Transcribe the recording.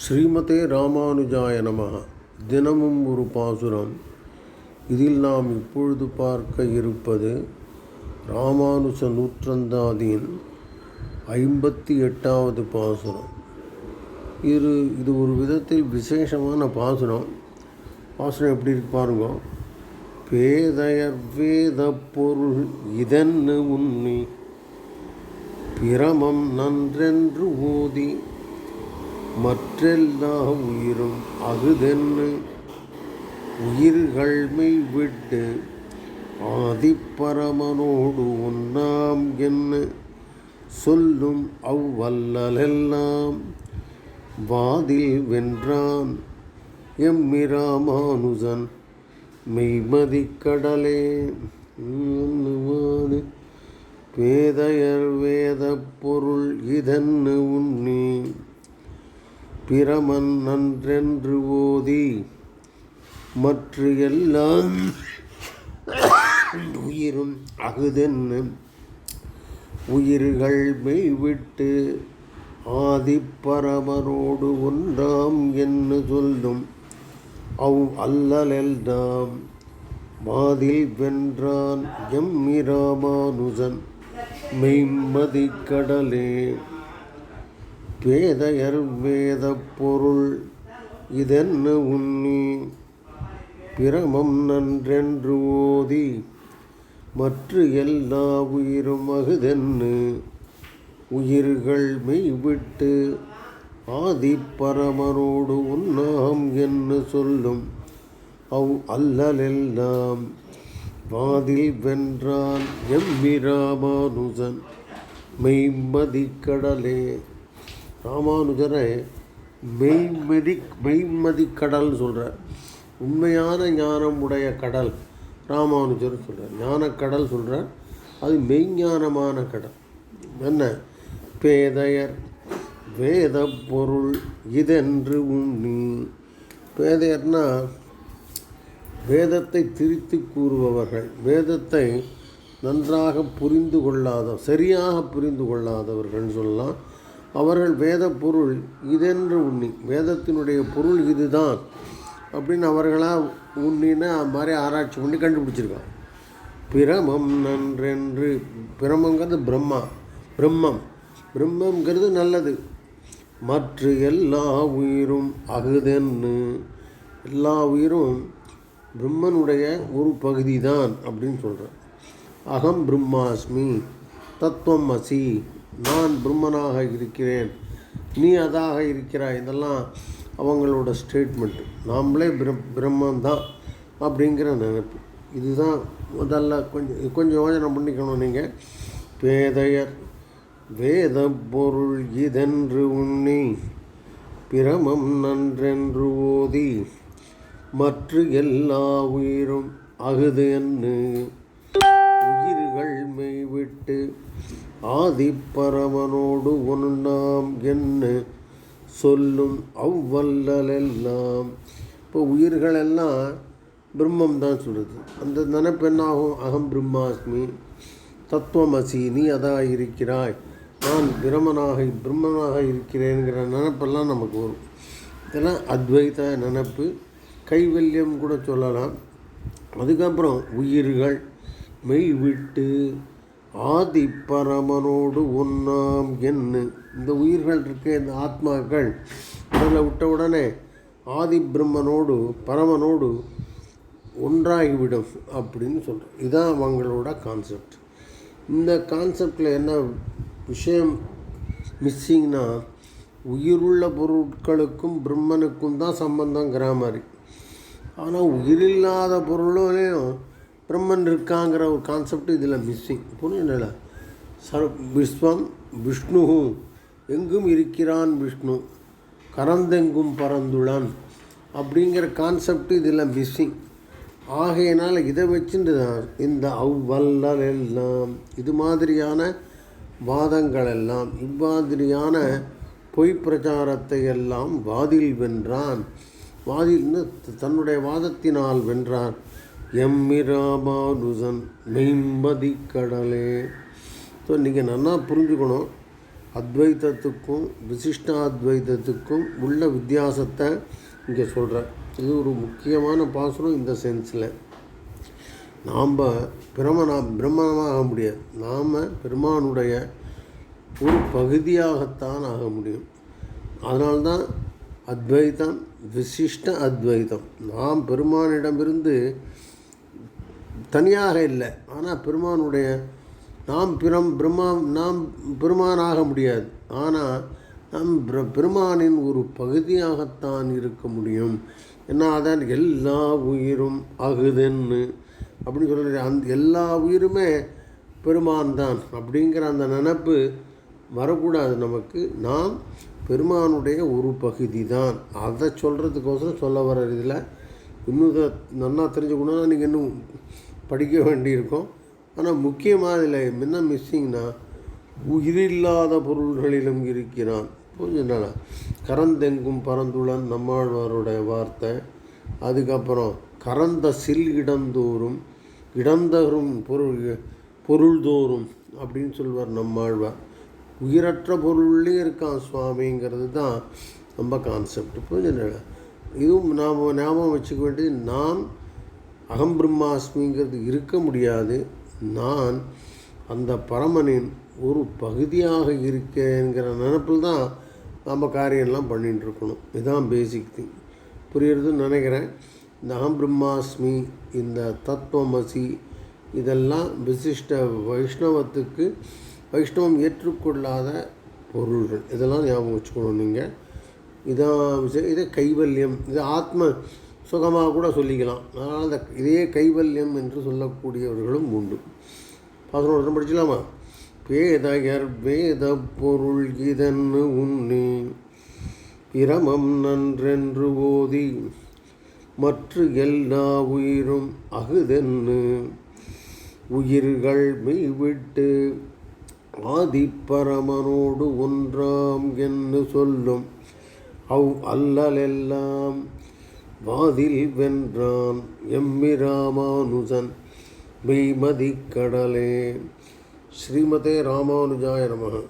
ஸ்ரீமதே ராமானுஜாய நம தினமும் ஒரு பாசுரம். இதில் நாம் இப்பொழுது பார்க்க இருப்பது ராமானுஜ நூற்றந்தாதியின் ஐம்பத்தி எட்டாவது பாசுரம். இது இது ஒரு விதத்தில் விசேஷமான பாசுரம். பாசுரம் எப்படி இருக்கு பாருங்க. பேதையர் வேத பொருள் இதென்னு உன்னி பிரமம் நன்றென்று ஓதி மற்றெல்லா உயிரும் அகுதென்னு உயிர்கள் மெய் விட்டு ஆதிப்பரமனோடு உண்ணாம் என்ன சொல்லும் அவ்வல்லலெல்லாம் வாதில் வென்றான் எம்மிராமானுஜன் மெய்மதி கடலே வேதையர் வேத பொருள் இதன்னு உண்ணி பிரமன் நன்றென்று ஓதி மற்ற எல்லாம் உயிரும் அகுதென்னு உயிர்கள் மெய்விட்டு ஆதிப்பரமரோடு ஒன்றாம் என்று சொல்லும் அவ் அல்லலெல்லாம் மாதில் வென்றான் எம்மிராமானுஜன் மெய்மதிக் கடலே பேதையர் வேத பொருள் இதென்ன உண்ணி பிரமம் நன்றென்று ஓதி மற்ற எல்லா உயிரும் அகுதென்னு உயிர்கள் மெய்விட்டு ஆதிப்பரமரோடு உண்ணாம் என்று சொல்லும் அவ் அல்லலெல்லாம் வாதில் வென்றான் எம்மிராமானுஜன் மெய்மதிக் கடலே. ராமானுஜரை மெய்மதி மெய்மதி கடல்னு சொல்கிறார் உண்மையான ஞானம் உடைய கடல் ராமானுஜர் சொல்கிறார் ஞானக்கடல் சொல்கிறார் அது மெய்ஞானமான கடல். என்ன? பேதையர் வேத பொருள் இதென்று உண்ணி பேதையர்னா வேதத்தை திரித்து கூறுபவர்கள். வேதத்தை நன்றாக புரிந்து கொள்ளாத சரியாக புரிந்து கொள்ளாதவர்கள்னு சொல்லலாம். அவர்கள் வேத பொருள் இதென்று உண்ணி வேதத்தினுடைய பொருள் இதுதான் அப்படின்னு அவர்களாக உண்ணின்னு அது மாதிரி ஆராய்ச்சி பண்ணி கண்டுபிடிச்சிருக்காங்க. பிரமம் நன்றென்று பிரமங்கிறது பிரம்மா பிரம்மம். பிரம்மங்கிறது நல்லது. மற்ற எல்லா உயிரும் அகுதென்னு எல்லா உயிரும் பிரம்மனுடைய ஒரு பகுதி தான் அப்படின்னு சொல்கிறேன் அகம் பிரம்மாஸ்மி தத்துவம் அசி நான் பிரம்மனாக இருக்கிறேன். நீ அதாக இருக்கிறாய். இதெல்லாம் அவங்களோட ஸ்டேட்மெண்ட்டு நாம்ளே பிரம் பிரம்மந்தான் அப்படிங்கிற நினைப்பு. இதுதான் முதல்ல கொஞ்சம் கொஞ்சம் யோஜனை பண்ணிக்கணும் நீங்கள் பேதையர் வேத பொருள் இதென்று உண்ணி பிரமம் நன்றென்று ஓதி மற்ற எல்லா உயிரும் அகுது என்று உயிர்கள் மெய்விட்டு ஆதிப்பரமனோடு ஒன்றாம் என்ன சொல்லும் அவ்வல்லலெல்லாம். இப்போ உயிர்களெல்லாம் பிரம்மம் தான் சொல்லுது. அந்த நினைப்பு என்னாகும் அகம் பிரம்மாஸ்மி. தத்துவமசி நீ அதாக இருக்கிறாய். நான் பிரமனாக பிரம்மனாக இருக்கிறேங்கிற நினப்பெல்லாம் நமக்கு வரும். இதெல்லாம் அத்வைத நினப்பு. கைவல்யம் கூட சொல்லலாம். அதுக்கப்புறம் உயிர்கள் மெய் விட்டு ஆதி பரமனோடு ஒன்றாம் என்ன இந்த உயிர்கள் இருக்க இந்த ஆத்மாக்கள். உடலை விட்ட உடனே ஆதி பிரம்மனோடு பரமனோடு ஒன்றாகிவிடும் அப்படின்னு சொல்கிறேன் இதுதான் அவங்களோட கான்செப்ட் இந்த கான்செப்டில் என்ன விஷயம் மிஸ்ஸிங்னா உயிருள்ள பொருட்களுக்கும் பிரம்மனுக்கும் தான் சம்பந்தங்கிற மாதிரி. ஆனால் உயிரில்லாத பொருளையும் பிரம்மன் இருக்காங்கிற ஒரு கான்செப்ட் இதில் மிஸ்ஸிங் புரியல சர் விஸ்வம் விஷ்ணு. எங்கும் இருக்கிறான் விஷ்ணு. கரந்தெங்கும் பறந்துளான் அப்படிங்கிற கான்செப்ட் இதில் மிஸ்ஸிங் ஆகையினால் இதை வச்சுட்டு இந்த அவ்வல்லல் எல்லாம் இது மாதிரியான வாதங்கள் எல்லாம் இவ்வாதிரியான பொய் பிரச்சாரத்தை எல்லாம் வாதில் வென்றான். வாதில் தன்னுடைய வாதத்தினால் வென்றான். எம்மிராமானுசன் மெய்ம்பதி கடலே. ஸோ நீங்கள் நல்லா புரிஞ்சுக்கணும். அத்வைத்தத்துக்கும் விசிஷ்டாத்வைத்தத்துக்கும் உள்ள வித்தியாசத்தை இங்கே சொல்கிறேன் இது ஒரு முக்கியமான பாசுரம் இந்த சென்ஸில் நாம் பிரமணா பிரம்மணமாக ஆக முடியாது. நாம் பெருமானுடைய ஒரு பகுதியாகத்தான் ஆக முடியும். அதனால்தான் அத்வைதம் விசிஷ்ட அத்வைதம் நாம் பெருமானிடமிருந்து தனியாக இல்லை. ஆனால் பெருமானுடைய நாம் பிறம் பிரம்மா நாம் பெருமானாக முடியாது. ஆனால் நம் பிர- பெருமானின் ஒரு பகுதியாகத்தான் இருக்க முடியும். ஏன்னா அதான் எல்லா உயிரும் அகுதென்னு அப்படின்னு சொல்ல அந்த எல்லா உயிருமே பெருமான் தான் அப்படிங்கிற அந்த நினப்பு வரக்கூடாது நமக்கு. நாம் பெருமானுடைய ஒரு பகுதி தான் அதை சொல்கிறதுக்கோசரம் சொல்ல வர இதில் இன்னும் இதை நல்லா தெரிஞ்சுக்கணும்னா நீங்கள் இன்னும் படிக்க வேண்டியிருக்கும். ஆனால் முக்கியமாக இதில் என்ன மிஸ்ஸிங்னா உயிரில்லாத பொருள்களிலும் இருக்கிறான். புரிஞ்சுனால கரந்தெங்கும் பரந்துளன் நம்மாழ்வாருடைய வார்த்தை. அதுக்கப்புறம் கரந்த சில் இடந்தோறும் இடந்தரும் பொருள் பொருள்தோறும் அப்படின்னு சொல்வார் நம்மாழ்வார். உயிரற்ற பொருள்லேயும் இருக்கான் சுவாமிங்கிறது தான் நம்ம கான்செப்ட் புரிஞ்சுனால இதுவும் நாம் ஞாபகம் வச்சுக்க வேண்டியது நான் அகம் பிரம்மாஸ்மிங்கிறது இருக்க முடியாது. நான் அந்த பரமனின் ஒரு பகுதியாக இருக்கேங்கிற நினப்பில் தான் நம்ம காரியம்லாம் பண்ணிகிட்ருக்கணும் இருக்கணும் இதுதான் பேசிக் திங் புரியுறதுன்னு நினைக்கிறேன். இந்த அகம் பிரம்மாஸ்மி இந்த தத்துவமசி இதெல்லாம் விசிஷ்ட வைஷ்ணவத்துக்கு வைஷ்ணவம் ஏற்றுக்கொள்ளாத பொருள்கள். இதெல்லாம் ஞாபகம் வச்சுக்கணும் நீங்கள் இதான் விஷயம் இது கைவல்யம் இது ஆத்ம சுகமாக கூட சொல்லிக்கலாம். அதனால் இந்த இதே கைவல்யம் என்று சொல்லக்கூடியவர்களும் உண்டு. பதினோரு படிச்சலாமா பேதயர் வேத பொருள் இதன்னு உண்ணே பிரமம் நன்றென்று ஓதி மற்ற எல்லா உயிரும் அகுதென்னு உயிர்கள் மெய்விட்டு ஆதிப்பரமனோடு ஒன்றாம் என்று சொல்லும். அவ் அல்லலெல்லாம் வாதில் வென்றான் எம்மிராமானுஜன் மெய்மதி கடலே ஸ்ரீமதே ராமானுஜாய நமः